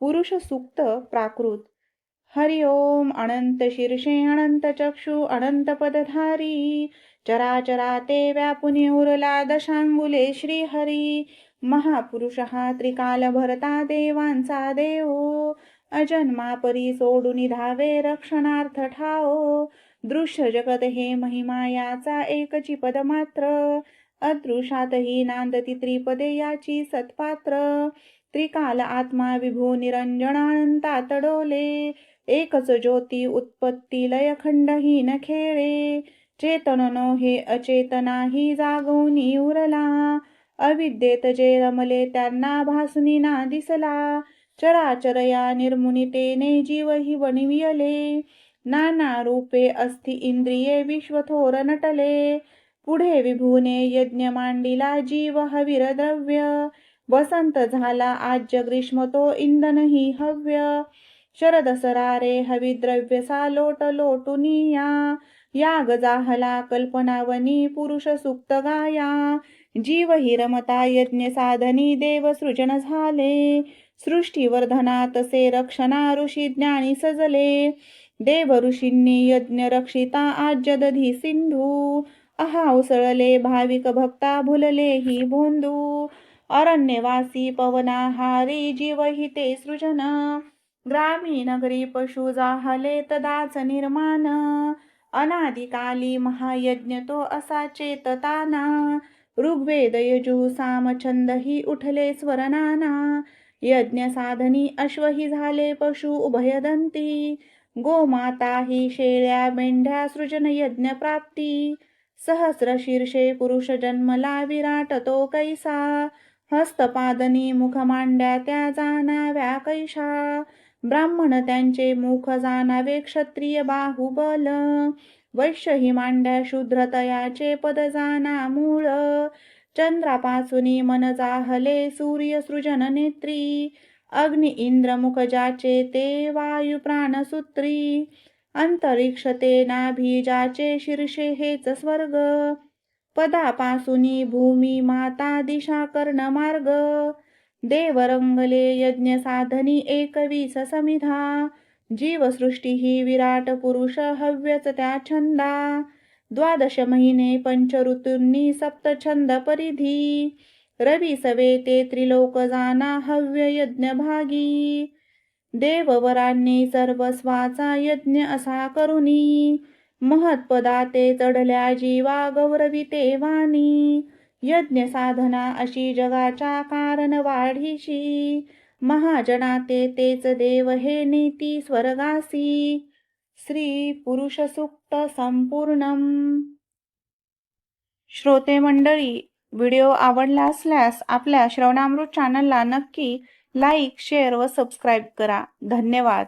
पुरुष सुक्त प्राकृत. हरि ओम अनंत शीर्षे अनंत चक्षु अनंत पदधारी. चराचरा ते व्यापुनी उरला दशांगुले श्री हरी महापुरुष हा त्रिकाल भरता देवांचा देव. अजन्मा परी सोडून धावे रक्षणार्थ ठाओ दृश्य जगत हे महिमा याचा एकची पद मात्र अदृशातही नांदती त्रिपदे याची सत्पात्र. त्रिकाल आत्मा विभू निरंजनानंता तडोले एकच ज्योती उत्पत्ती लयखंडहीन खेळे. चेतन नो हे अचेतनाही जागवणी उरला. अविद्येत जे रमले त्यांना भासनी ना दिसला. चराचर या निर्मुनितेने जीवही बनवियले. नाना रूपे अस्थि इंद्रिये विश्वथोर नटले. पुढे विभूने यज्ञ मांडिला जीव हवीर द्रव्य वसंत झाला आज्य ग्रीष्म तो इंधनही हव्य. शरद सरारे हविद्रव्य सा लोट लोटुनिया याग जाहला कल्पनावनी पुरुष सुक्त गाया. जीव हि रमता यज्ञ साधनी देव सृजन झाले. सृष्टीवर्धना तसे रक्षणा ऋषी ज्ञानी सजले. देव ऋषींनी यज्ञ रक्षिता आज्य दधी सिंधू. अहा उसळले भाविक भक्ता भुलले ही भोंदू. अरण्यवासी पवनाहारी जीवहिते सृजन. ग्रामी नगरी पशु जाहले तदाच निर्माण. अनादिकाली महायज्ञ तो असा चेतताना. ऋग्वेद यजू साम छंद ही उठले स्वरनाना. यज्ञ साधनी अश्व ही झाले पशु उभयदंती. गोमाता ही शेळ्या मेंढ्या सृजन यज्ञ प्राप्ती. सहस्र शीर्षे पुरुष जन्मला विराट तो कैसा. हस्तपादनी मुख मांड्या त्या जाणाव्या कैशा. ब्राह्मण त्यांचे मुख जाणावे क्षत्रिय बाहुबल. वैश्य ही मांड्या शूद्रतयाचे पद जाना मूळ. चंद्रापासुनी मन जाहले सूर्य सृजन नेत्री. अग्नि इंद्र मुख जाचे ते वायू प्राणसूत्री अंतरिक्ष ते नाभी जाचे शीर्षे हेच स्वर्ग. पदापासुनी भूमी माता दिशा कर्ण मार्ग. देव रंगले यज्ञ साधनी एकवीस समिधा. जीवसृष्टी ही विराट पुरुष हव्यच त्या छंदा. द्वादश महिने पंच ऋतूंनी सप्तछंद परिधी. रवी सवे ते त्रिलोक जाना हव्य यज्ञ भागी. देववरांनी सर्वस्वाचा यज्ञ असा करुणी महत्पदाते चढल्या जीवा गौरविते वाणी यज्ञ साधना अशी जगाच्या कारण वाढीशी. महाजनाते तेच देव हे नीती स्वर्गासी. श्री पुरुष सुक्त संपूर्णम. श्रोते मंडळी व्हिडिओ आवडला असल्यास आपल्या श्रवणामृत चॅनलला नक्की लाईक शेअर व सबस्क्राईब करा. धन्यवाद.